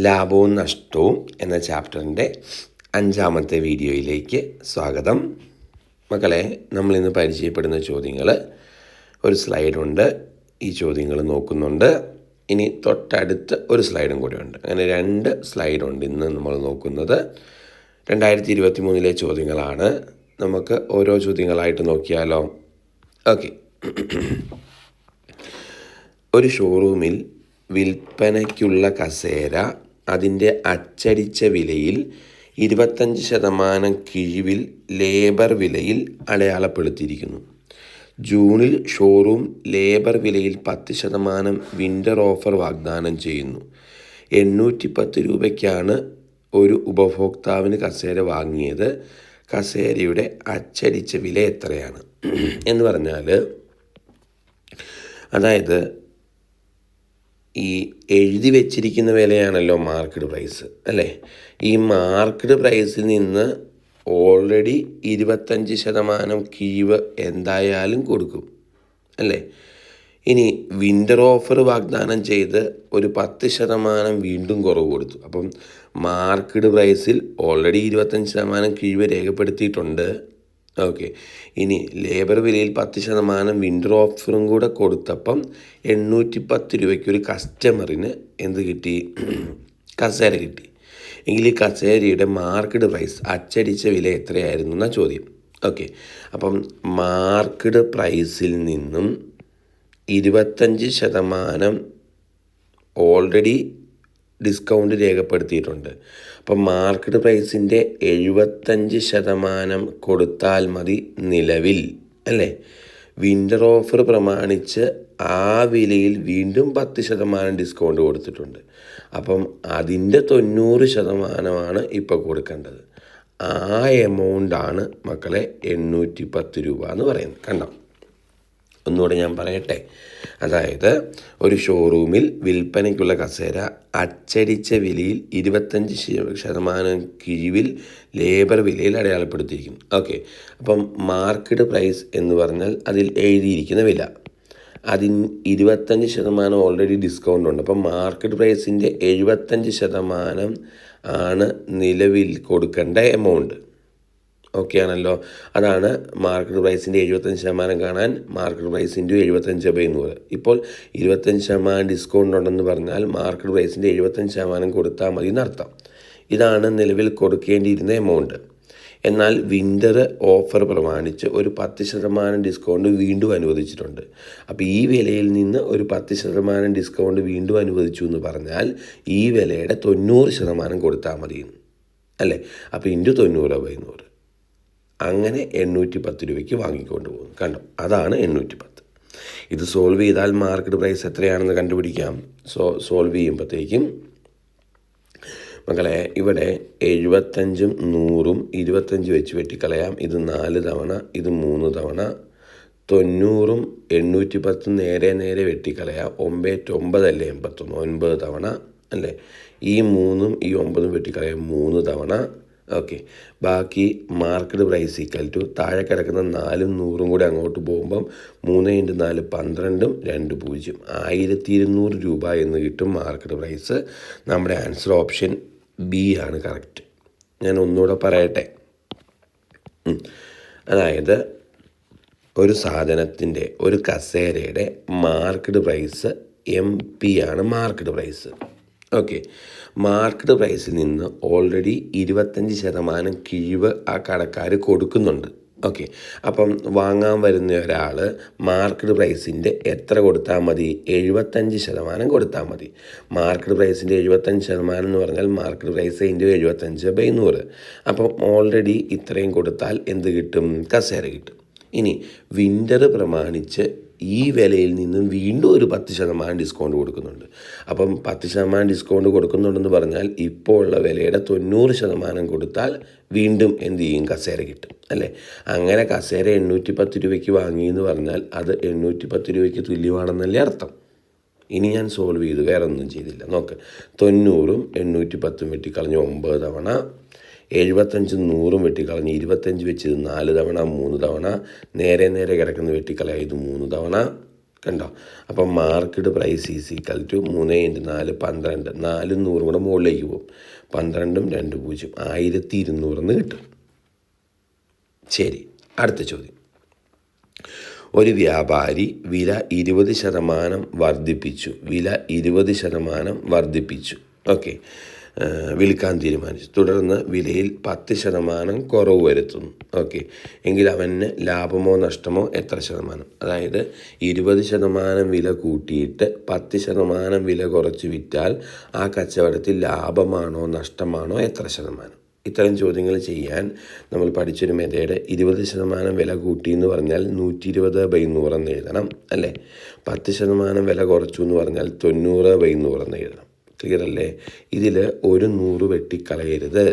ലാഭവും നഷ്ടവും എന്ന ചാപ്റ്ററിന്റെ അഞ്ചാമത്തെ വീഡിയോയിലേക്ക് സ്വാഗതം. മക്കളെ നമ്മളിന്ന് പരിചയപ്പെടുന്ന ചോദ്യങ്ങൾ ഒരു സ്ലൈഡുണ്ട്. ഈ ചോദ്യങ്ങൾ നോക്കുന്നുണ്ട്. ഇനി തൊട്ടടുത്ത് ഒരു സ്ലൈഡും കൂടെ ഉണ്ട് അങ്ങനെ രണ്ട് സ്ലൈഡുണ്ട് ഇന്ന് നമ്മൾ നോക്കുന്നത്. രണ്ടായിരത്തി ഇരുപത്തി മൂന്നിലെ ചോദ്യങ്ങളാണ്. നമുക്ക് ഓരോ ചോദ്യങ്ങളായിട്ട് നോക്കിയാലോ? ഓക്കെ. ഒരു ഷോറൂമിൽ വിൽപ്പനയ്ക്കുള്ള കസേര അതിന്റെ അച്ചടിച്ച വിലയിൽ ഇരുപത്തഞ്ച് ശതമാനം കിഴിവിൽ ലേബർ വിലയിൽ അടയാളപ്പെടുത്തിയിരിക്കുന്നു. ജൂണിൽ ഷോറൂം ലേബർ വിലയിൽ പത്ത് ശതമാനം വിന്റർ ഓഫർ വാഗ്ദാനം ചെയ്യുന്നു. എണ്ണൂറ്റി പത്ത് രൂപയ്ക്കാണ് ഒരു ഉപഭോക്താവിന് കസേര വാങ്ങിയത്. കസേരയുടെ അച്ചടിച്ച വില എത്രയാണ്? എന്ന് പറഞ്ഞാൽ അതായത് ഈ എഴുതി വെച്ചിരിക്കുന്ന വിലയാണല്ലോ മാർക്കറ്റ് പ്രൈസ് അല്ലേ? ഈ മാർക്കറ്റ് പ്രൈസിൽ നിന്ന് ഓൾറെഡി ഇരുപത്തഞ്ച് ശതമാനം കീവ് എന്തായാലും കൊടുക്കും അല്ലേ? ഇനി വിന്റർ ഓഫർ വാഗ്ദാനം ചെയ്ത് ഒരു പത്ത് ശതമാനം വീണ്ടും കുറവ് കൊടുത്തു. അപ്പം മാർക്കറ്റ് പ്രൈസിൽ ഓൾറെഡി ഇരുപത്തഞ്ച് ശതമാനം കിഴിവ് രേഖപ്പെടുത്തിയിട്ടുണ്ട്. ഓക്കെ ഇനി ലേബർ വിലയിൽ പത്ത് ശതമാനം വിൻഡർ ഓഫറും കൂടെ കൊടുത്തപ്പം എണ്ണൂറ്റി പത്ത് രൂപയ്ക്ക് ഒരു കസ്റ്റമറിന് എന്ത് കിട്ടി? കസേര കിട്ടി. എങ്കിൽ ഈ കസേരയുടെ മാർക്കഡ് പ്രൈസ് അച്ചടിച്ച വില എത്രയായിരുന്നു എന്നാ ചോദ്യം. ഓക്കെ അപ്പം മാർക്കഡ് പ്രൈസിൽ നിന്നും ഇരുപത്തഞ്ച് ശതമാനം ഓൾറെഡി ഡിസ്കൗണ്ട് രേഖപ്പെടുത്തിയിട്ടുണ്ട്. അപ്പം മാർക്കറ്റ് പ്രൈസിന്റെ എഴുപത്തഞ്ച് ശതമാനം കൊടുത്താൽ മതി നിലവിൽ അല്ലേ? വിന്റർ ഓഫർ പ്രമാണിച്ച് ആ വിലയിൽ വീണ്ടും പത്ത് ശതമാനം ഡിസ്കൗണ്ട് കൊടുത്തിട്ടുണ്ട്. അപ്പം അതിന്റെ തൊണ്ണൂറ് ശതമാനമാണ് ഇപ്പോൾ കൊടുക്കേണ്ടത്. ആ എമൗണ്ടാണ് മക്കളെ എണ്ണൂറ്റി പത്ത് രൂപ എന്ന് പറയുന്നത്. കണ്ടോ? ഒന്നുകൂടെ ഞാൻ പറയട്ടെ. അതായത് ഒരു ഷോറൂമിൽ വിൽപ്പനയ്ക്കുള്ള കസേര അച്ചടിച്ച വിലയിൽ ഇരുപത്തഞ്ച് ശതമാനം കിഴിവിൽ ലേബർ വിലയിൽ അടയാളപ്പെടുത്തിയിരിക്കുന്നു ഓക്കെ. അപ്പം മാർക്കറ്റ് പ്രൈസ് എന്ന് പറഞ്ഞാൽ അതിൽ എഴുതിയിരിക്കുന്ന വില. അതിന് ഇരുപത്തഞ്ച് ശതമാനം ഓൾറെഡി ഡിസ്കൗണ്ട് ഉണ്ട്. അപ്പം മാർക്കറ്റ് പ്രൈസിന്റെ എഴുപത്തഞ്ച് ശതമാനം ആണ് നിലവിൽ കൊടുക്കേണ്ട എമൗണ്ട് ഓക്കെ ആണല്ലോ. അതാണ് മാർക്കറ്റ് പ്രൈസിന്റെ എഴുപത്തഞ്ച് ശതമാനം കാണാൻ മാർക്കറ്റ് പ്രൈസിന്റെ എഴുപത്തഞ്ച് ബൈ നൂറ് ഇപ്പോൾ ഇരുപത്തഞ്ച് ശതമാനം ഡിസ്കൗണ്ട് ഉണ്ടെന്ന് പറഞ്ഞാൽ മാർക്കറ്റ് പ്രൈസിന്റെ എഴുപത്തഞ്ച് ശതമാനം കൊടുത്താൽ മതി എന്നർത്ഥം. ഇതാണ് നിലവിൽ കൊടുക്കേണ്ടിയിരുന്ന എമൗണ്ട് എന്നാൽ വിന്റർ ഓഫർ പ്രമാണിച്ച് ഒരു പത്ത് ശതമാനം ഡിസ്കൗണ്ട് വീണ്ടും അനുവദിച്ചിട്ടുണ്ട്. അപ്പോൾ ഈ വിലയിൽ നിന്ന് ഒരു പത്ത് ശതമാനം ഡിസ്കൗണ്ട് വീണ്ടും അനുവദിച്ചു എന്ന് പറഞ്ഞാൽ ഈ വിലയുടെ തൊണ്ണൂറ് ശതമാനം കൊടുത്താൽ മതി അല്ലേ? അപ്പോൾ ഇന്റു തൊണ്ണൂറ് ബൈ നൂറ് അങ്ങനെ എണ്ണൂറ്റി പത്ത് രൂപയ്ക്ക് വാങ്ങിക്കൊണ്ട് പോകുന്നു. കണ്ടോ? അതാണ് എണ്ണൂറ്റി പത്ത് ഇത് സോൾവ് ചെയ്താൽ മാർക്കറ്റ് പ്രൈസ് എത്രയാണെന്ന് കണ്ടുപിടിക്കാം. സോ സോൾവ് ചെയ്യുമ്പോഴത്തേക്കും മക്കളെ ഇവിടെ എഴുപത്തഞ്ചും നൂറും ഇരുപത്തഞ്ച് വെച്ച് വെട്ടിക്കളയാം. ഇത് നാല് തവണ ഇത് മൂന്ന് തവണ. തൊണ്ണൂറും എണ്ണൂറ്റി പത്തും നേരെ നേരെ വെട്ടിക്കളയാം. ഒമ്പത് ഒമ്പതല്ലേ എൺപത്തൊന്ന്? ഒൻപത് തവണ അല്ലേ? ഈ മൂന്നും ഈ ഒമ്പതും വെട്ടിക്കളയാം മൂന്ന് തവണ. ഓക്കെ ബാക്കി മാർക്കറ്റ് പ്രൈസ് ഈക്വൽ ടു താഴെ കിടക്കുന്ന നാലും നൂറും കൂടി അങ്ങോട്ട് പോകുമ്പം മൂന്ന് ഇന്റു നാല് പന്ത്രണ്ടും രണ്ട് പൂജ്യം. ആയിരത്തി ഇരുന്നൂറ് രൂപ എന്ന് കിട്ടും മാർക്കറ്റ് പ്രൈസ് നമ്മുടെ ആൻസർ ഓപ്ഷൻ ബി ആണ് കറക്റ്റ് ഞാൻ ഒന്നുകൂടെ പറയട്ടെ. അതായത് ഒരു സാധനത്തിന്റെ ഒരു കസേരയുടെ മാർക്കറ്റ് പ്രൈസ് എം പി ആണ് മാർക്കറ്റ് പ്രൈസ് ഓക്കെ മാർക്കറ്റ് പ്രൈസിൽ നിന്ന് ഓൾറെഡി ഇരുപത്തഞ്ച് ശതമാനം കിഴിവ് ആ കടക്കാർ കൊടുക്കുന്നുണ്ട്. ഓക്കെ അപ്പം വാങ്ങാൻ വരുന്ന ഒരാൾ മാർക്കറ്റ് പ്രൈസിന്റെ എത്ര കൊടുത്താൽ മതി? എഴുപത്തഞ്ച് ശതമാനം കൊടുത്താൽ മതി. മാർക്കറ്റ് പ്രൈസിന്റെ എഴുപത്തഞ്ച് ശതമാനം എന്ന് പറഞ്ഞാൽ മാർക്കറ്റ് പ്രൈസ് ഇന്റു എഴുപത്തഞ്ച് ബൈ നൂറ്. അപ്പം ഓൾറെഡി ഇത്രയും കൊടുത്താൽ എന്ത് കിട്ടും? കസേര കിട്ടും. ഇനി വിന്റർ പ്രമാണിച്ച് ഈ വിലയിൽ നിന്നും വീണ്ടും ഒരു പത്ത് ശതമാനം ഡിസ്കൗണ്ട് കൊടുക്കുന്നുണ്ട്. അപ്പം പത്ത് ശതമാനം ഡിസ്കൗണ്ട് കൊടുക്കുന്നുണ്ടെന്ന് പറഞ്ഞാൽ ഇപ്പോൾ ഉള്ള വിലയുടെ തൊണ്ണൂറ് ശതമാനം കൊടുത്താൽ വീണ്ടും എന്ത് ചെയ്യും? കസേര കിട്ടും അല്ലേ? അങ്ങനെ കസേര എണ്ണൂറ്റി പത്ത് രൂപയ്ക്ക് വാങ്ങി എന്ന് പറഞ്ഞാൽ അത് എണ്ണൂറ്റി പത്ത് രൂപയ്ക്ക് തുല്യമാണെന്നല്ലേ അർത്ഥം. ഇനി ഞാൻ സോൾവ് ചെയ്തു വേറെ ഒന്നും ചെയ്തില്ല. നോക്ക് തൊണ്ണൂറും എണ്ണൂറ്റി പത്തും വെട്ടിക്കളഞ്ഞ് ഒമ്പത് തവണ എഴുപത്തഞ്ചും നൂറും വെട്ടിക്കളഞ്ഞ് ഇരുപത്തഞ്ച് വെച്ച് ഇത് നാല് തവണ മൂന്ന് തവണ നേരെ നേരെ കിടക്കുന്ന വെട്ടിക്കളയ ഇത് മൂന്ന് തവണ. കണ്ടോ? അപ്പം market price is equal to മൂന്ന് ഇന്റ് നാല് പന്ത്രണ്ട്. നാലും നൂറും കൂടെ മുകളിലേക്ക് പോകും. പന്ത്രണ്ടും രണ്ട് പൂജ്യം. ആയിരത്തി ഇരുന്നൂറെന്ന് കിട്ടും. ശരി അടുത്ത ചോദ്യം. ഒരു വ്യാപാരി വില ഇരുപത് ശതമാനം വർദ്ധിപ്പിച്ചു. വില ഇരുപത് ശതമാനം വർദ്ധിപ്പിച്ചു. ഓക്കെ. വിൽക്കാൻ തീരുമാനിച്ചു. തുടർന്ന് വിലയിൽ പത്ത് ശതമാനം കുറവ് വരുത്തുന്നു. ഓക്കെ. എങ്കിൽ അവന് ലാഭമോ നഷ്ടമോ എത്ര ശതമാനം? അതായത് ഇരുപത് ശതമാനം വില കൂട്ടിയിട്ട് പത്ത് ശതമാനം വില കുറച്ച് വിറ്റാൽ ആ കച്ചവടത്തിൽ ലാഭമാണോ നഷ്ടമാണോ എത്ര ശതമാനം? ഇത്തരം ചോദ്യങ്ങൾ ചെയ്യാൻ നമ്മൾ പഠിച്ചൊരു മെതേഡ് ഇരുപത് ശതമാനം വില കൂട്ടി എന്ന് പറഞ്ഞാൽ നൂറ്റി ഇരുപത് ബൈ നൂറെന്ന് എഴുതണം അല്ലേ? പത്ത് ശതമാനം വില കുറച്ചു എന്ന് പറഞ്ഞാൽ തൊണ്ണൂറ് ബൈ നൂറെന്ന് എഴുതണം. ക്ലിയർ അല്ലേ ഇതിൽ ഒരു നൂറ് വെട്ടിക്കളയരുത്.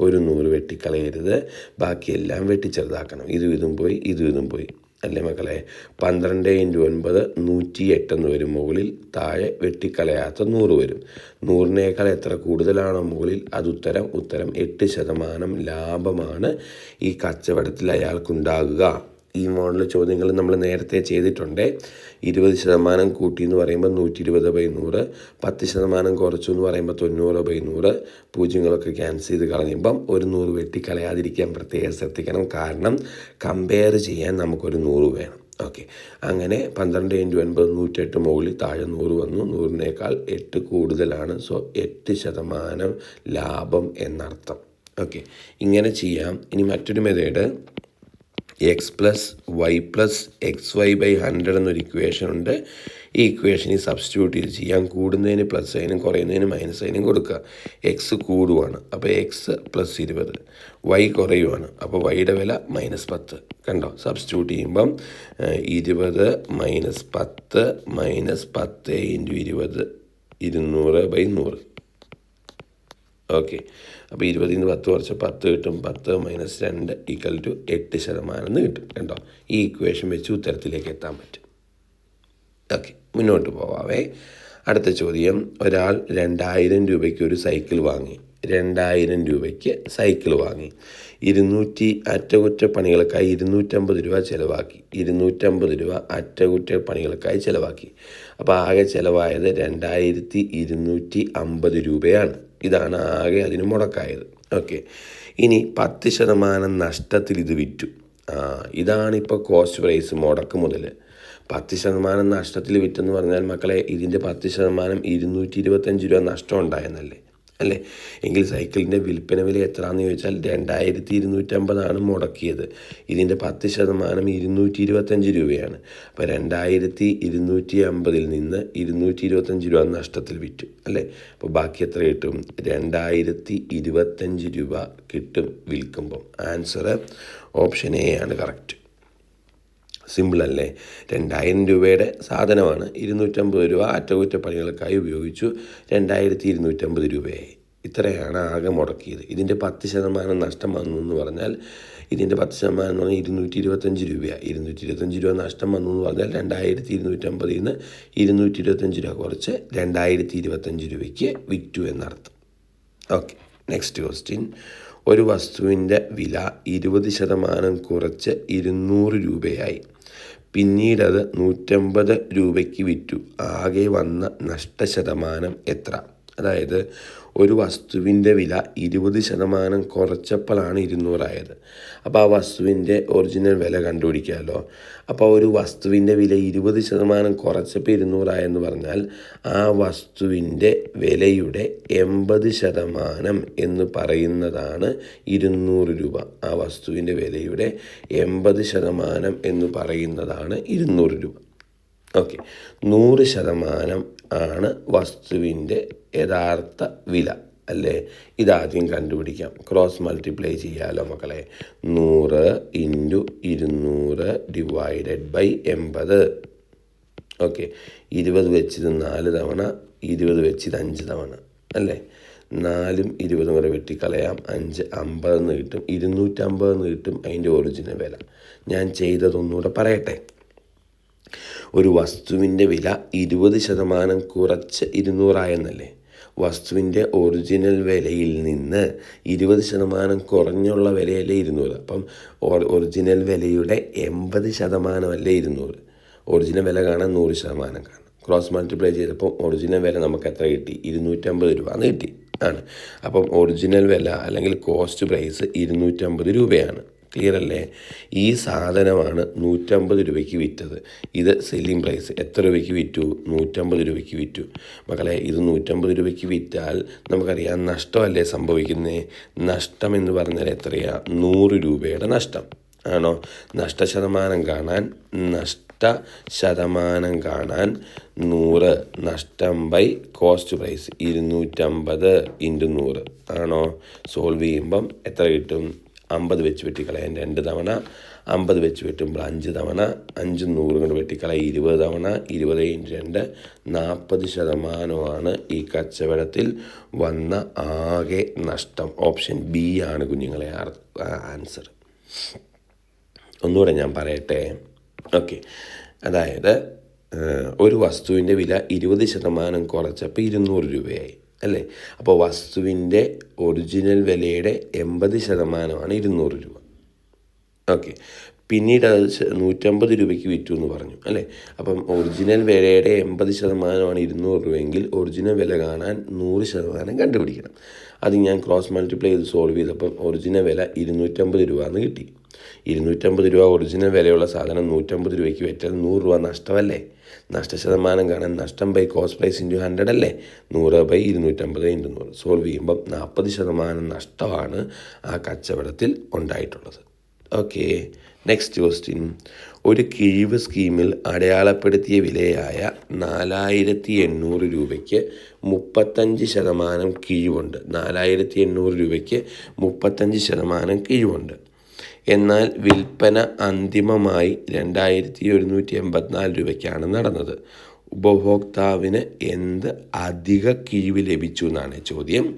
ഒരു നൂറ് വെട്ടിക്കളയരുത്. ബാക്കിയെല്ലാം വെട്ടിച്ചെറുതാക്കണം ഇതും ഇതും പോയി ഇതും ഇതും പോയി. അല്ലേ മക്കളെ? പന്ത്രണ്ട് ഇന്റു ഒൻപത് നൂറ്റി എട്ടെന്ന് വരും മുകളിൽ. താഴെ വെട്ടിക്കളയാത്ത നൂറ് വരും. നൂറിനേക്കാൾ എത്ര കൂടുതലാണോ മുകളിൽ? അത് ഉത്തരം ഉത്തരം എട്ട് ശതമാനം ലാഭമാണ് ഈ കച്ചവടത്തിൽ അയാൾക്കുണ്ടാകുക. ഈ മോഡൽ ചോദ്യങ്ങൾ നമ്മൾ നേരത്തെ ചെയ്തിട്ടുണ്ട്. ഇരുപത് ശതമാനം കൂട്ടി എന്ന് പറയുമ്പോൾ നൂറ്റി ഇരുപത് ബൈ നൂറ് പത്ത് ശതമാനം കുറച്ചു എന്ന് പറയുമ്പോൾ തൊണ്ണൂറ് ബൈ നൂറ് പൂജ്യങ്ങളൊക്കെ ക്യാൻസൽ ചെയ്ത് കളയുമ്പം ഒരു നൂറ് വെട്ടിക്കളയാതിരിക്കാൻ പ്രത്യേകം ശ്രദ്ധിക്കണം. കാരണം കമ്പയർ ചെയ്യാൻ നമുക്കൊരു നൂറ് വേണം. ഓക്കെ. അങ്ങനെ പന്ത്രണ്ട് ഇന്റു ഒൻപത് നൂറ്റെട്ട് മുകളിൽ താഴെ നൂറ് വന്നു. നൂറിനേക്കാൾ എട്ട് കൂടുതലാണ്. സോ എട്ട് ശതമാനം ലാഭം എന്നർത്ഥം. ഓക്കെ. ഇങ്ങനെ ചെയ്യാം. ഇനി മറ്റൊരു method X plus Y plus X Y by hundred എന്നൊരു ഇക്വേഷൻ ഉണ്ട്. ഈ ഇക്വേഷനിൽ സബ്സ്റ്റിറ്റ്യൂട്ട് ചെയ്ത് ചെയ്യാം കൂടുന്നതിന് പ്ലസ് സൈനും കുറയുന്നതിന് മൈനസ് സൈനും കൊടുക്കുക. എക്സ് കൂടുവാണ്. അപ്പോൾ എക്സ് പ്ലസ് ഇരുപത്. വൈ കുറയുവാണ്. അപ്പോൾ വൈയുടെ വില മൈനസ് പത്ത്. കണ്ടോ? സബ്സ്റ്റിറ്റ്യൂട്ട് ചെയ്യുമ്പം ഇരുപത് മൈനസ് പത്ത് മൈനസ് പത്ത് ഇന്റു ഇരുപത്. ഇരുന്നൂറ് ബൈ നൂറ്. ഓക്കെ അപ്പോൾ ഇരുപതിൽ നിന്ന് പത്ത് കുറച്ച് പത്ത് കിട്ടും. പത്ത് മൈനസ് രണ്ട് ഈക്വൽ ടു എട്ട് ശതമാനം എന്ന് കിട്ടും കേട്ടോ ഈ ഇക്വേഷൻ വെച്ച് ഉത്തരത്തിലേക്ക് എത്താൻ പറ്റും. ഓക്കെ മുന്നോട്ട് പോവാവേ. അടുത്ത ചോദ്യം. ഒരാൾ രണ്ടായിരം രൂപയ്ക്ക് ഒരു സൈക്കിൾ വാങ്ങി. രണ്ടായിരം രൂപയ്ക്ക് സൈക്കിൾ വാങ്ങി. ഇരുന്നൂറ്റി അറ്റകുറ്റപ്പണികൾക്കായി ഇരുന്നൂറ്റമ്പത് രൂപ ചിലവാക്കി. ഇരുന്നൂറ്റമ്പത് രൂപ അറ്റകുറ്റപ്പണികൾക്കായി ചിലവാക്കി. അപ്പോൾ ആകെ ചിലവായത് രണ്ടായിരത്തി ഇരുന്നൂറ്റി അമ്പത് രൂപയാണ്. ഇതാണ് ആകെ അതിന് മുടക്കായത്. ഓക്കെ ഇനി പത്ത് ശതമാനം നഷ്ടത്തിൽ ഇത് വിറ്റു. ആ ഇതാണ് ഇപ്പോൾ കോസ്റ്റ് പ്രൈസ് മുടക്ക് മുതൽ പത്ത് ശതമാനം നഷ്ടത്തിൽ വിറ്റെന്ന് പറഞ്ഞാൽ മക്കളെ ഇതിന്റെ പത്ത് ശതമാനം ഇരുന്നൂറ്റി ഇരുപത്തഞ്ച് രൂപ നഷ്ടം ഉണ്ടായെന്നല്ലേ? അല്ലേ? എങ്കിൽ സൈക്കിളിന്റെ വിൽപ്പന വില എത്രയാണെന്ന് ചോദിച്ചാൽ രണ്ടായിരത്തി ഇരുന്നൂറ്റമ്പതാണ് മുടക്കിയത്. ഇതിന്റെ പത്ത് ശതമാനം ഇരുന്നൂറ്റി ഇരുപത്തഞ്ച് രൂപയാണ്. അപ്പോൾ രണ്ടായിരത്തി ഇരുന്നൂറ്റി അമ്പതിൽ നിന്ന് ഇരുന്നൂറ്റി ഇരുപത്തഞ്ച് രൂപ നഷ്ടത്തിൽ വിറ്റു അല്ലേ? അപ്പോൾ ബാക്കി എത്ര കിട്ടും? രണ്ടായിരത്തി ഇരുപത്തഞ്ച് രൂപ കിട്ടും വിൽക്കുമ്പം. ആൻസർ ഓപ്ഷൻ എ ആണ് കറക്റ്റ് സിമ്പിൾ അല്ലേ രണ്ടായിരം രൂപയുടെ സാധനമാണ് ഇരുന്നൂറ്റമ്പത് രൂപ അറ്റകുറ്റപ്പണികൾക്കായി ഉപയോഗിച്ചു രണ്ടായിരത്തി ഇരുന്നൂറ്റമ്പത് രൂപയായി ഇത്രയാണ് ആകെ മുടക്കിയത്. ഇതിന്റെ പത്ത് ശതമാനം നഷ്ടം വന്നു എന്ന് പറഞ്ഞാൽ ഇതിന്റെ പത്ത് ശതമാനം എന്ന് പറഞ്ഞാൽ ഇരുന്നൂറ്റി ഇരുപത്തഞ്ച് രൂപയാണ് ഇരുന്നൂറ്റി ഇരുപത്തഞ്ച് രൂപ നഷ്ടം വന്നു എന്ന് പറഞ്ഞാൽ രണ്ടായിരത്തി ഇരുന്നൂറ്റമ്പതിൽ നിന്ന് ഇരുന്നൂറ്റി ഇരുപത്തഞ്ച് രൂപ കുറച്ച് രണ്ടായിരത്തി ഇരുപത്തഞ്ച് രൂപയ്ക്ക് വിറ്റു എന്നർത്ഥം. Okay next question. ഒരു വസ്തുവിന്റെ വില ഇരുപത് ശതമാനം കുറച്ച് ഇരുന്നൂറ് രൂപയായി. പിന്നീട് അത് നൂറ്റമ്പത് രൂപയ്ക്ക് വിറ്റു. ആകെ വന്ന നഷ്ടശതമാനം എത്ര? അതായത് ഒരു വസ്തുവിന്റെ വില ഇരുപത് ശതമാനം കുറച്ചപ്പോഴാണ് ഇരുന്നൂറായത്. അപ്പോൾ ആ വസ്തുവിന്റെ ഒറിജിനൽ വില കണ്ടുപിടിക്കാമല്ലോ. അപ്പോൾ ഒരു വസ്തുവിന്റെ വില ഇരുപത് ശതമാനം കുറച്ചപ്പോൾ ഇരുന്നൂറായെന്ന് പറഞ്ഞാൽ ആ വസ്തുവിന്റെ വിലയുടെ എൺപത് ശതമാനം എന്ന് പറയുന്നതാണ് ഇരുന്നൂറ് രൂപ. ആ വസ്തുവിന്റെ വിലയുടെ എൺപത് ശതമാനം എന്ന് പറയുന്നതാണ് ഇരുന്നൂറ് രൂപ. ഓക്കെ. നൂറ് ശതമാനം ആണ് വസ്തുവിന്റെ യഥാർത്ഥ വില. അല്ലേ? ഇതാദ്യം കണ്ടുപിടിക്കാം. ക്രോസ് മൾട്ടിപ്ലൈ ചെയ്യാമല്ലോ മക്കളെ. നൂറ് ഇന്റു ഇരുന്നൂറ് ഡിവൈഡഡ് ബൈ എൺപത്. ഓക്കെ ഇരുപത് വെച്ചിത് നാല് തവണ ഇരുപത് വെച്ചിത് അഞ്ച് തവണ. അല്ലേ? നാലും ഇരുപതും കൂടെ വെട്ടിക്കളയാം. അഞ്ച് അമ്പതെന്ന് കിട്ടും. ഇരുന്നൂറ്റമ്പതെന്ന് കിട്ടും അതിന്റെ ഒറിജിനൽ വില. ഞാൻ ചെയ്തതൊന്നുകൂടെ പറയട്ടെ. ഒരു വസ്തുവിന്റെ വില ഇരുപത് ശതമാനം കുറച്ച് ഇരുന്നൂറായെന്നല്ലേ? വസ്തുവിന്റെ ഒറിജിനൽ വിലയിൽ നിന്ന് ഇരുപത് ശതമാനം കുറഞ്ഞുള്ള വിലയല്ലേ ഇരുന്നൂറ്. അപ്പം ഒറിജിനൽ വിലയുടെ എൺപത് ശതമാനമല്ലേ ഇരുന്നൂറ്. ഒറിജിനൽ വില കാണാൻ നൂറ് ശതമാനം കാണാം. ക്രോസ് മൾട്ടിപ്ലൈ ചെയ്തപ്പോൾ ഒറിജിനൽ വില നമുക്ക് എത്ര കിട്ടി? ഇരുന്നൂറ്റമ്പത് രൂപ എന്ന് കിട്ടി. ആണ്. അപ്പം ഒറിജിനൽ വില അല്ലെങ്കിൽ കോസ്റ്റ് പ്രൈസ് ഇരുന്നൂറ്റമ്പത് രൂപയാണ്. ക്ലിയർ അല്ലേ ഈ സാധനമാണ് നൂറ്റമ്പത് രൂപയ്ക്ക് വിറ്റത്. ഇത് സെല്ലിംഗ് പ്രൈസ് എത്ര രൂപയ്ക്ക് വിറ്റു? നൂറ്റമ്പത് രൂപയ്ക്ക് വിറ്റു. മക്കളെ ഇത് നൂറ്റമ്പത് രൂപയ്ക്ക് വിറ്റാൽ നമുക്കറിയാം നഷ്ടമല്ലേ സംഭവിക്കുന്നത് നഷ്ടം എന്ന് പറഞ്ഞാൽ എത്രയാ? നൂറ് രൂപയുടെ നഷ്ടം. ആണോ? നഷ്ടശതമാനം കാണാൻ നഷ്ട ശതമാനം കാണാൻ നൂറ്. നഷ്ടം ബൈ കോസ്റ്റ് പ്രൈസ് ഇരുന്നൂറ്റമ്പത് ഇന്റു നൂറ്. ആണോ? സോൾവ് ചെയ്യുമ്പം എത്ര കിട്ടും? അമ്പത് വെച്ച് വെട്ടിക്കളയാൻ രണ്ട് തവണ അമ്പത് വെച്ച് വെട്ടുമ്പോൾ അഞ്ച് തവണ അഞ്ച് നൂറ് കൊണ്ട് വെട്ടിക്കളയാൻ ഇരുപത് തവണ ഇരുപത് രണ്ട് നാൽപ്പത് ശതമാനമാണ് ഈ കച്ചവടത്തിൽ വന്ന ആകെ നഷ്ടം. ഓപ്ഷൻ ബി ആണ് കുഞ്ഞുങ്ങളെ ആൻസർ. ഒന്നുകൂടെ ഞാൻ പറയട്ടെ? ഓക്കെ. അതായത് ഒരു വസ്തുവിന്റെ വില ഇരുപത് ശതമാനം കുറച്ചപ്പോൾ ഇരുന്നൂറ് രൂപയായി. അല്ലേ? അപ്പോൾ വസ്തുവിന്റെ ഒറിജിനൽ വിലയുടെ എൺപത് ശതമാനമാണ് ഇരുന്നൂറ് രൂപ. ഓക്കെ പിന്നീട് അത് നൂറ്റമ്പത് രൂപയ്ക്ക് വിറ്റു എന്ന് പറഞ്ഞു അല്ലേ? അപ്പം ഒറിജിനൽ വിലയുടെ എൺപത് ശതമാനമാണ് ഇരുന്നൂറ് രൂപയെങ്കിൽ ഒറിജിനൽ വില കാണാൻ നൂറ് ശതമാനം കണ്ടുപിടിക്കണം. അത് ഞാൻ ക്രോസ് മൾട്ടിപ്ലൈ ചെയ്ത് സോൾവ് ചെയ്തപ്പം ഒറിജിനൽ വില ഇരുന്നൂറ്റമ്പത് രൂപ എന്ന് കിട്ടി. ഇരുന്നൂറ്റമ്പത് രൂപ ഒറിജിനൽ വിലയുള്ള സാധനം നൂറ്റമ്പത് രൂപയ്ക്ക് വിറ്റാൽ നൂറ് രൂപ നഷ്ടമല്ലേ? നഷ്ടശതമാനം കാണാൻ നഷ്ടം by cost price into hundred അല്ലേ? നൂറ് ബൈ ഇരുന്നൂറ്റമ്പത് ഇന്റു നൂറ്. സോൾവ് ചെയ്യുമ്പം നാൽപ്പത് ശതമാനം നഷ്ടമാണ് ആ കച്ചവടത്തിൽ ഉണ്ടായിട്ടുള്ളത്. ഓക്കെ നെക്സ്റ്റ് ക്വസ്റ്റ്യൻ ഒരു കിഴിവ് സ്കീമിൽ അടയാളപ്പെടുത്തിയ വിലയായ നാലായിരത്തി എണ്ണൂറ് രൂപയ്ക്ക് മുപ്പത്തഞ്ച് ശതമാനം കിഴിവുണ്ട്. നാലായിരത്തി എണ്ണൂറ് രൂപയ്ക്ക് മുപ്പത്തഞ്ച് ശതമാനം കിഴിവുണ്ട്. എന്നാൽ വിൽപ്പന അന്തിമമായി രണ്ടായിരത്തി ഒരുന്നൂറ്റി എൺപത്തിനാല് രൂപയ്ക്കാണ് നടന്നത്. ഉപഭോക്താവിന് എന്ത് അധിക കിഴിവ് ലഭിച്ചു എന്നാണ് ചോദ്യം.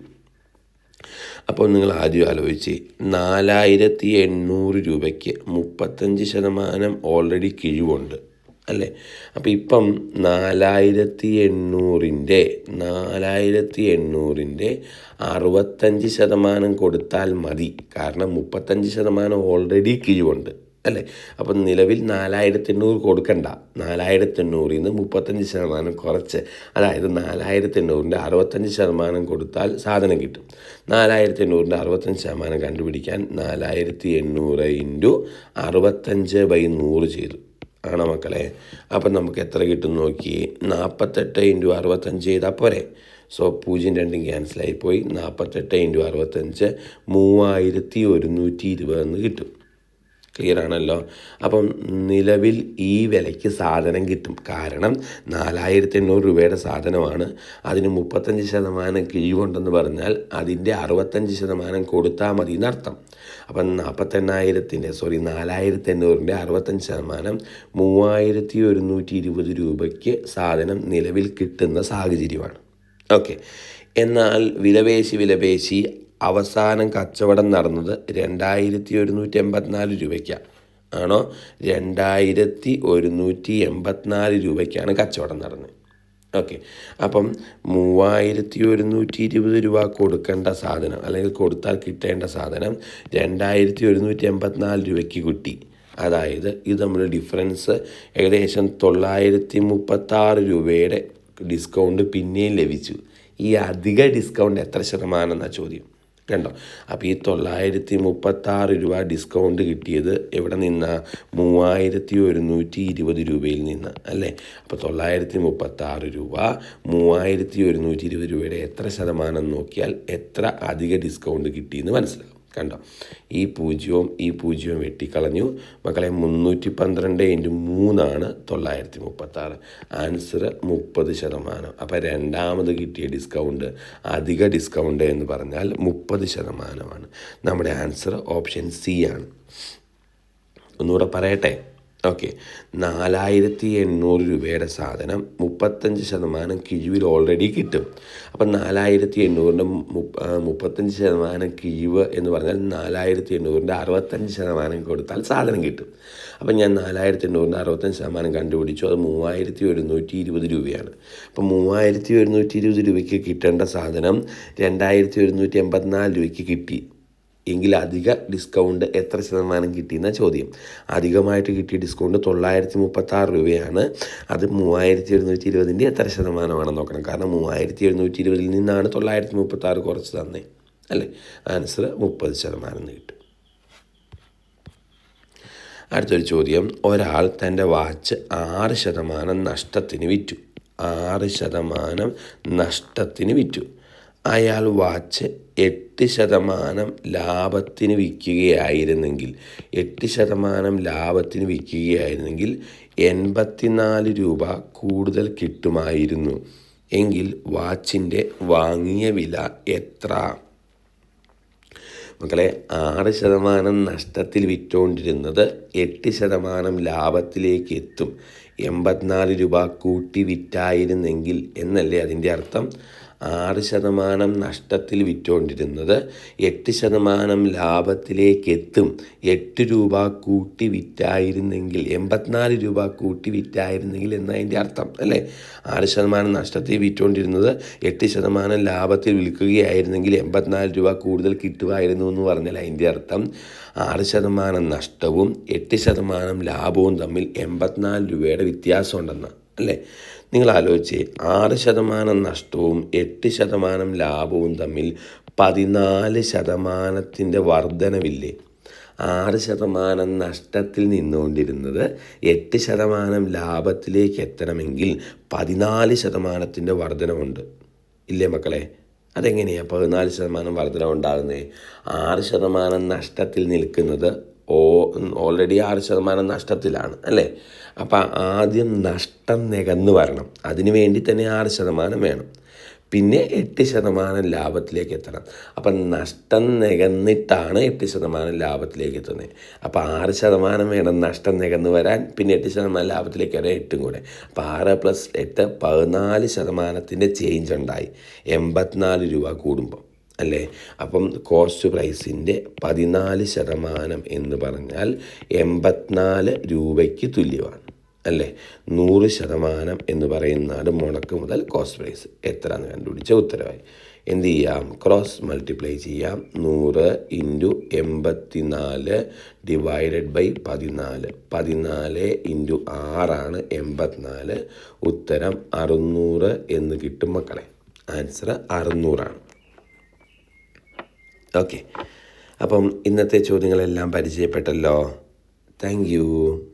അപ്പോൾ നിങ്ങൾ ആദ്യം ആലോചിച്ച് നാലായിരത്തി എണ്ണൂറ് രൂപയ്ക്ക് മുപ്പത്തഞ്ച് ശതമാനം ഓൾറെഡി കിഴിവുണ്ട്. അല്ലേ? അപ്പോൾ ഇപ്പം നാലായിരത്തി എണ്ണൂറിന്റെ നാലായിരത്തി എണ്ണൂറിന്റെ അറുപത്തഞ്ച് ശതമാനം കൊടുത്താൽ മതി. കാരണം മുപ്പത്തഞ്ച് ശതമാനം ഓൾറെഡി കിഴിവുണ്ട് അല്ലേ? അപ്പം നിലവിൽ നാലായിരത്തി എണ്ണൂറ് കൊടുക്കണ്ട. നാലായിരത്തി എണ്ണൂറിൽ നിന്ന് മുപ്പത്തഞ്ച് ശതമാനം കുറച്ച്. അതായത് നാലായിരത്തി എണ്ണൂറിന്റെ അറുപത്തഞ്ച് ശതമാനം കൊടുത്താൽ സാധനം കിട്ടും. നാലായിരത്തി എണ്ണൂറിന്റെ അറുപത്തഞ്ച് ശതമാനം കണ്ടുപിടിക്കാൻ നാലായിരത്തി എണ്ണൂറ് ഇന്റു അറുപത്തഞ്ച് ബൈ നൂറ് ചെയ്തു. ആണോ മക്കളെ? അപ്പം നമുക്ക് എത്ര കിട്ടും നോക്കി. നാൽപ്പത്തെട്ട് ഇന്റു അറുപത്തഞ്ച് ചെയ്താൽ പോരെ. സോ പൂജ്യം രണ്ടും ക്യാൻസലായിപ്പോയി നാൽപ്പത്തെട്ട് ഇന്റു അറുപത്തഞ്ച് മൂവായിരത്തി ഒരുന്നൂറ്റി ഇരുപത് എന്ന് കിട്ടും. ക്ലിയർ ആണല്ലോ അപ്പം നിലവിൽ ഈ വിലയ്ക്ക് സാധനം കിട്ടും. കാരണം നാലായിരത്തി എണ്ണൂറ് രൂപയുടെ സാധനമാണ്. അതിന് മുപ്പത്തഞ്ച് ശതമാനം കിഴിവുണ്ടെന്ന് പറഞ്ഞാൽ അതിന്റെ അറുപത്തഞ്ച് ശതമാനം കൊടുത്താൽ മതി എന്നർത്ഥം. അപ്പം നാൽപ്പത്തെണ്ണായിരത്തിന്റെ സോറി നാലായിരത്തി എണ്ണൂറിന്റെ അറുപത്തഞ്ച് ശതമാനം മൂവായിരത്തി ഒരുന്നൂറ്റി ഇരുപത് രൂപയ്ക്ക് സാധനം നിലവിൽ കിട്ടുന്ന സാഹചര്യമാണ്. ഓക്കെ. എന്നാൽ വിലപേശി വിലപേശി അവസാനം കച്ചവടം നടന്നത് രണ്ടായിരത്തി ഒരുന്നൂറ്റി എൺപത്തിനാല് രൂപയ്ക്കാണ് ആണോ? രണ്ടായിരത്തി ഒരുന്നൂറ്റി എൺപത്തിനാല് രൂപയ്ക്കാണ് കച്ചവടം നടന്നത്. ഓക്കെ. അപ്പം മൂവായിരത്തി ഒരുന്നൂറ്റി ഇരുപത് രൂപ കൊടുക്കേണ്ട സാധനം അല്ലെങ്കിൽ കൊടുത്താൽ കിട്ടേണ്ട സാധനം രണ്ടായിരത്തി ഒരുന്നൂറ്റി എൺപത്തിനാല് രൂപയ്ക്ക് കിട്ടി. അതായത് ഇത് നമ്മൾ ഡിഫറൻസ് ഏകദേശം തൊള്ളായിരത്തി മുപ്പത്താറ് രൂപയുടെ ഡിസ്കൗണ്ട് പിന്നെയും ലഭിച്ചു. ഈ അധിക ഡിസ്കൗണ്ട് എത്ര ശതമാനം എന്നാണ് ചോദ്യം? കണ്ടോ? അപ്പോൾ ഈ തൊള്ളായിരത്തി മുപ്പത്താറ് രൂപ ഡിസ്കൗണ്ട് കിട്ടിയത് എവിടെ നിന്നാ? മൂവായിരത്തി ഒരുന്നൂറ്റി ഇരുപത് രൂപയിൽ നിന്ന് അല്ലേ? അപ്പോൾ തൊള്ളായിരത്തി മുപ്പത്താറ് രൂപ മൂവായിരത്തി ഒരുന്നൂറ്റി ഇരുപത് രൂപയുടെ എത്ര ശതമാനം നോക്കിയാൽ എത്ര അധിക ഡിസ്കൗണ്ട് കിട്ടിയെന്ന് മനസ്സിലാവും. കണ്ടോ? ഈ പൂജ്യവും ഈ പൂജ്യവും വെട്ടിക്കളഞ്ഞു. മക്കളെ മുന്നൂറ്റി പന്ത്രണ്ട് ഇന്റു മൂന്നാണ് തൊള്ളായിരത്തി മുപ്പത്താറ് ആൻസർ മുപ്പത് ശതമാനം. അപ്പോൾ രണ്ടാമത് കിട്ടിയ ഡിസ്കൗണ്ട് അധിക ഡിസ്കൗണ്ട് എന്ന് പറഞ്ഞാൽ മുപ്പത് ശതമാനമാണ്. നമ്മുടെ ആൻസർ ഓപ്ഷൻ സി ആണ്. ഒന്നുകൂടെ പറയട്ടെ? ഓക്കെ നാലായിരത്തി എണ്ണൂറ് രൂപയുടെ സാധനം മുപ്പത്തഞ്ച് ശതമാനം കിഴിവിൽ ഓൾറെഡി കിട്ടും. അപ്പം നാലായിരത്തി എണ്ണൂറിന്റെ മുപ്പത്തഞ്ച് ശതമാനം കിഴിവ് എന്ന് പറഞ്ഞാൽ നാലായിരത്തി എണ്ണൂറിന്റെ അറുപത്തഞ്ച് ശതമാനം കൊടുത്താൽ സാധനം കിട്ടും. അപ്പം ഞാൻ നാലായിരത്തി എണ്ണൂറിന്റെ അറുപത്തഞ്ച് ശതമാനം കണ്ടുപിടിച്ചു. അത് മൂവായിരത്തി ഒരുന്നൂറ്റി ഇരുപത് രൂപയാണ്. അപ്പം മൂവായിരത്തി ഒരുന്നൂറ്റി ഇരുപത് രൂപയ്ക്ക് കിട്ടേണ്ട സാധനം രണ്ടായിരത്തി ഒരുന്നൂറ്റി എൺപത്തിനാല് രൂപയ്ക്ക് കിട്ടി. എങ്കിൽ അധിക ഡിസ്കൗണ്ട് എത്ര ശതമാനം കിട്ടിയെന്ന ചോദ്യം. അധികമായിട്ട് കിട്ടിയ ഡിസ്കൗണ്ട് തൊള്ളായിരത്തി മുപ്പത്താറ് രൂപയാണ്. അത് മൂവായിരത്തി എഴുന്നൂറ്റി ഇരുപതിന്റെ എത്ര ശതമാനമാണെന്ന് നോക്കണം. കാരണം മൂവായിരത്തി എഴുന്നൂറ്റി ഇരുപതിൽ നിന്നാണ് തൊള്ളായിരത്തി മുപ്പത്താറ് കുറച്ച് തന്നെ. അല്ലേ? ആൻസർ മുപ്പത് ശതമാനം എന്ന് കിട്ടും. അടുത്തൊരു ചോദ്യം. ഒരാൾ തന്റെ വാച്ച് ആറ് ശതമാനം നഷ്ടത്തിന് വിറ്റു. ആറ് ശതമാനം നഷ്ടത്തിന് വിറ്റു. അയാൾ വാച്ച് എട്ട് ശതമാനം ലാഭത്തിന് വിൽക്കുകയായിരുന്നെങ്കിൽ എട്ട് ശതമാനം ലാഭത്തിന് വിൽക്കുകയായിരുന്നെങ്കിൽ എൺപത്തിനാല് രൂപ കൂടുതൽ കിട്ടുമായിരുന്നു. എങ്കിൽ വാച്ചിന്റെ വാങ്ങിയ വില എത്ര? മക്കളെ ആറ് ശതമാനം നഷ്ടത്തിൽ വിറ്റുകൊണ്ടിരുന്നത് എട്ട് ശതമാനം ലാഭത്തിലേക്ക് എത്തും. എൺപത്തിനാല് രൂപ കൂട്ടി വിറ്റായിരുന്നെങ്കിൽ എന്നല്ലേ അതിന്റെ അർത്ഥം? ആറ് ശതമാനം നഷ്ടത്തിൽ വിറ്റുകൊണ്ടിരുന്നത് എട്ട് ശതമാനം ലാഭത്തിലേക്ക് എത്തും എട്ട് രൂപ കൂട്ടി വിറ്റായിരുന്നെങ്കിൽ എൺപത്തിനാല് രൂപ കൂട്ടി വിറ്റായിരുന്നെങ്കിൽ എന്നതിന്റെ അർത്ഥം അല്ലേ? ആറ് ശതമാനം നഷ്ടത്തിൽ വിറ്റുകൊണ്ടിരുന്നത് എട്ട് ശതമാനം ലാഭത്തിൽ വിൽക്കുകയായിരുന്നെങ്കിൽ എൺപത്തിനാല് രൂപ കൂടുതൽ കിട്ടുമായിരുന്നു എന്ന് പറഞ്ഞാൽ അതിന്റെ അർത്ഥം ആറ് ശതമാനം നഷ്ടവും എട്ട് ശതമാനം ലാഭവും തമ്മിൽ എൺപത്തിനാല് രൂപയുടെ വ്യത്യാസമുണ്ടെന്ന് അല്ലേ? നിങ്ങൾ ആലോചിച്ച് ആറ് ശതമാനം നഷ്ടവും എട്ട് ശതമാനം ലാഭവും തമ്മിൽ പതിനാല് ശതമാനത്തിന്റെ വർധനവില്ലേ? ആറ് ശതമാനം നഷ്ടത്തിൽ നിന്നുകൊണ്ടിരുന്നത് എട്ട് ശതമാനം ലാഭത്തിലേക്ക് എത്തണമെങ്കിൽ പതിനാല് ശതമാനത്തിന്റെ വർധനമുണ്ട് ഇല്ലേ മക്കളെ? അതെങ്ങനെയാണ് പതിനാല് ശതമാനം വർധന ഉണ്ടാകുന്നത്? ആറ് ശതമാനം നഷ്ടത്തിൽ നിൽക്കുന്നത് ഓ ഓൾറെഡി ആറ് ശതമാനം നഷ്ടത്തിലാണ് അല്ലേ? അപ്പോൾ ആദ്യം നഷ്ടം നികന്ന് വരണം. അതിനു വേണ്ടി തന്നെ ആറ് ശതമാനം വേണം. പിന്നെ എട്ട് ശതമാനം ലാഭത്തിലേക്ക് എത്തണം. അപ്പം നഷ്ടം നികന്നിട്ടാണ് എട്ട് ശതമാനം ലാഭത്തിലേക്ക് എത്തുന്നത് അപ്പോൾ ആറ് ശതമാനം വേണം നഷ്ടം നികന്ന് വരാൻ. പിന്നെ എട്ട് ശതമാനം ലാഭത്തിലേക്ക് വരാൻ എട്ടും കൂടെ. അപ്പോൾ ആറ് പ്ലസ് എട്ട് പതിനാല് ശതമാനത്തിന്റെ ചേഞ്ച് ഉണ്ടായി. എൺപത്തിനാല് രൂപ കൂടുമ്പോൾ അല്ലേ? അപ്പം കോസ്റ്റ് പ്രൈസിന്റെ പതിനാല് ശതമാനം എന്ന് പറഞ്ഞാൽ എൺപത്തിനാല് രൂപയ്ക്ക് തുല്യമാണ്. അല്ലേ? നൂറ് ശതമാനം എന്ന് പറയുന്നതാണ് മുടക്ക് മുതൽ കോസ്റ്റ് പ്രൈസ് എത്ര എന്ന് കണ്ടുപിടിച്ച ഉത്തരവായി. എന്ത് ചെയ്യാം? ക്രോസ് മൾട്ടിപ്ലൈ ചെയ്യാം. നൂറ് ഇന്റു എൺപത്തിനാല് ഡിവൈഡഡ് ബൈ പതിനാല്. പതിനാല് ഇന്റു ആറാണ് എൺപത്തിനാല്. ഉത്തരം അറുന്നൂറ് എന്ന് കിട്ടും മക്കളെ. ആൻസർ അറുന്നൂറാണ്. ഓക്കെ. അപ്പം ഇന്നത്തെ ചോദ്യങ്ങളെല്ലാം പരിചയപ്പെട്ടല്ലോ. Thank you.